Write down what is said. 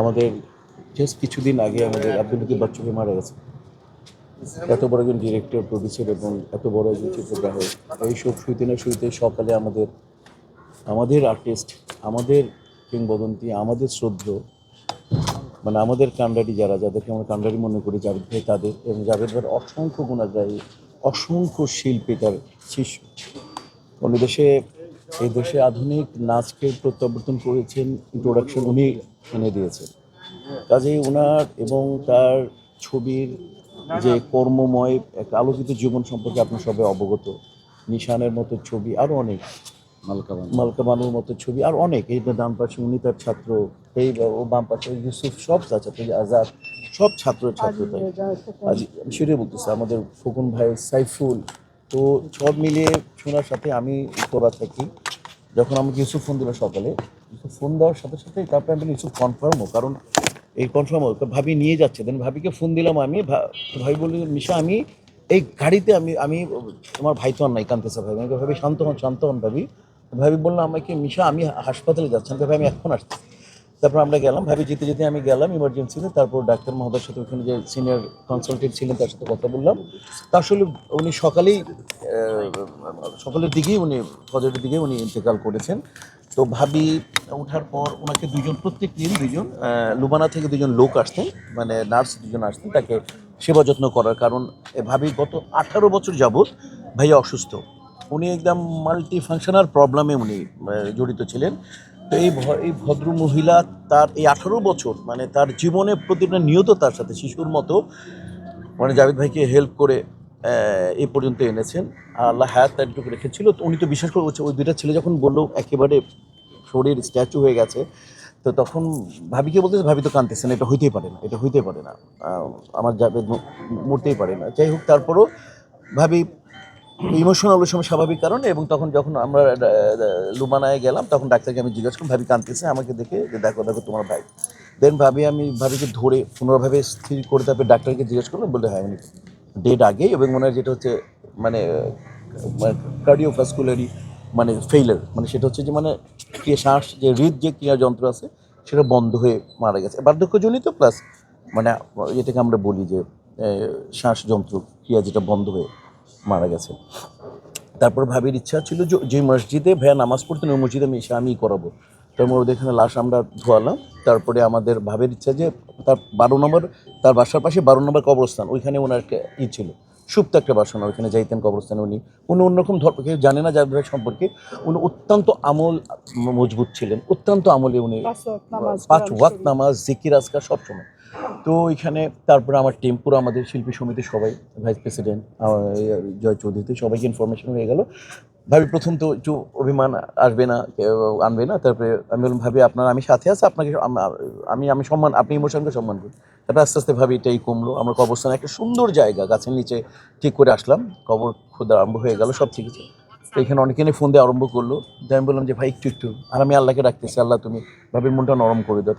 আমাদের জাস্ট কিছুদিন আগে আমাদের আব্দুল লতিফ বাচ্চুকে মারা গেছে। এত বড় একজন ডিরেক্টর প্রডিউসার এবং এত বড় একজন চিত্রগ্রাহক। এইসব শুইতে না শুইতে সকালে আমাদের আমাদের আর্টিস্ট আমাদের কিংবদন্তি, আমাদের শ্রদ্ধ মানে আমাদের কান্ডারি যারা, যাদেরকে আমরা কান্ডারি মনে করি, জাভেদ ভাই তাদের এবং জাভেদ ভাইয়ের অসংখ্য গুণাগ্রাহী, অসংখ্য শিল্পী তার শিষ্য। অন্য দেশে, এই দেশে আধুনিক নাচকে প্রত্যাবর্তন করেছেন ইন্ট্রোডাকশন উনি এনে দিয়েছে। কাজেই ওনার এবং তার ছবির যে কর্মময় একটা আলোকিত জীবন সম্পর্কে আপনার সবাই অবগত নিশানের মতো ছবি আরও অনেক মালকাবান মালকা বানুর মতো ছবি আর অনেক এই যে ডান পাশে উনি তার ছাত্র এই ও বাম পাশে ইউসুফ সব তার ছাত্র আজাদ সব ছাত্র ছাত্র তাই আজ আমি সেটাই বলতেছি আমাদের ফকুন ভাই সাইফুল। তো সব মিলিয়ে শোনার সাথে আমি করা থাকি। যখন আমাকে ইউসুফ ফোন দিল সকালে ফোন দেওয়ার সাথে সাথে তারপরে আমি কিছু কনফার্মও কারণ এই কনফার্ম ভাবি নিয়ে যাচ্ছে। দেন ভাবিকে ফোন দিলাম আমি ভা- ভাই বললি মিশা আমি এই গাড়িতে আমি আমি তোমার ভাই তো আর নাই কান্তেছে ভাই। আমি বলি, ভাবি শান্ত হন শান্ত হন ভাবি। ভাবি বললাম আমাকে মিশা আমি হাসপাতালে যাচ্ছি। আমি বলি, আমি এখন আসছি। তারপর আমরা গেলাম ভাবি যেতে যেতে আমি গেলাম ইমার্জেন্সিতে তারপর ডাক্তার মহোদয়ের সাথে ওখানে যে সিনিয়র কনসালটেন্ট ছিলেন তার সাথে কথা বললাম। তা আসলে উনি সকালেই সকালের দিকেই উনি ফজরের দিকে উনি ইন্তেকাল করেছেন। তো ভাবি ওঠার পর ওনাকে দুজন প্রত্যেক দিন দুজন লুবানা থেকে দুজন লোক আসতেন মানে নার্স দুজন আসতেন, তাকে সেবা যত্ন করার কারণ ভাবি গত আঠারো বছর যাবৎ ভাইয়া অসুস্থ। উনি একদম মাল্টি ফাংশনাল প্রবলেমে উনি জড়িত ছিলেন। তো এই এই ভদ্র মহিলা তার এই আঠারো বছর মানে তার জীবনে প্রতিটা নিয়ত তার সাথে শিশুর মতো মানে জাভেদ ভাইকে হেল্প করে এ পর্যন্ত এনেছেন। আর আল্লাহ হায়াত তারটুকু রেখেছিল। তো উনি তো বিশ্বাস করে বলছে, ওই দুইটা ছেলে যখন বলল একেবারে শরীর স্ট্যাচু হয়ে গেছে তো তখন ভাবিকে বলতেছে ভাবি তো কাঁদতেছে না এটা হইতেই পারে না এটা হইতেই পারে না। আমার যাবে মরতেই পারে না। যাই হোক তারপরও ভাবি ইমোশনাল সময় স্বাভাবিক কারণে এবং তখন যখন আমরা লুমানায় গেলাম তখন ডাক্তারকে আমি জিজ্ঞাসা করলাম ভাবি কাঁদতেছে? আমাকে দেখে যে দেখো দেখো তোমার ভাই। দেন ভাবি আমি ভাবিকে ধরে পুনর্ভাবে স্থির করে তারপরে ডাক্তারকে জিজ্ঞেস করলাম বললে হ্যাঁ উনি ডেট আগে এবং মনে হয় যেটা হচ্ছে মানে কার্ডিওভাস্কুলারি মানে ফেইলার মানে সেটা হচ্ছে যে মানে শ্বাস, যে হৃদ যে ক্রিয়া যন্ত্র আছে, সেটা বন্ধ হয়ে মারা গেছে। বার্ধক্যজনিত প্লাস মানে যেটাকে আমরা বলি যে শ্বাসযন্ত্র ক্রিয়া যেটা বন্ধ হয়ে মারা গেছে। তারপর ভাবির ইচ্ছা ছিল যে মসজিদে ভাইয়া নামাজ পড়তেন, ওই মসজিদে আমি, এসে আমিই করাবো। তারপর ওদের এখানে লাশ আমরা ধোয়ালাম। তারপরে আমাদের ভাবের ইচ্ছা যে তার বারো নম্বর তার বাসার পাশে বারো নম্বর কবরস্থান ওইখানে ওনার একটা ই ছিল। সুপ্ত একটা বাসনা ওইখানে যাইতেন কবরস্থানে উনি। উনি অন্যরকম ধর্ম কেউ জানে না যাদের সম্পর্কে। উনি অত্যন্ত আমল মজবুত ছিলেন। অত্যন্ত আমলে উনি পাঁচ ওয়াক নামাজ জিকির আজকা সবসময়। তো এখানে তারপরে আমার টেম্পুর আমাদের শিল্পী সমিতির সবাই ভাইস প্রেসিডেন্ট জয় চৌধুরীতে সবাইকে ইনফরমেশন হয়ে গেল। ভাবি, প্রথম তো একটু অভিমান আসবে না আনবে না, তারপরে আমি বললাম, ভাবি, আপনার, আমি সাথে আছি, আপনাকে আমি আমি সম্মান, আপনি ইমোশনকে সম্মান করি তারপরে আস্তে আস্তে ভাবি, এটাই কমলো। আমরা কবরস্থানে একটা সুন্দর জায়গা, গাছের নিচে ঠিক করে আসলাম, কবর খোদা আরম্ভ হয়ে গেল, সব ঠিক আছে। এখানে অনেকে ফোন দিয়ে আরম্ভ করল। আমি বললাম যে, ভাই, একটু একটু, আর আমি আল্লাহকে ডাকতেছি, আল্লাহ তুমি, ভাবির মনটা নরম করে দাও।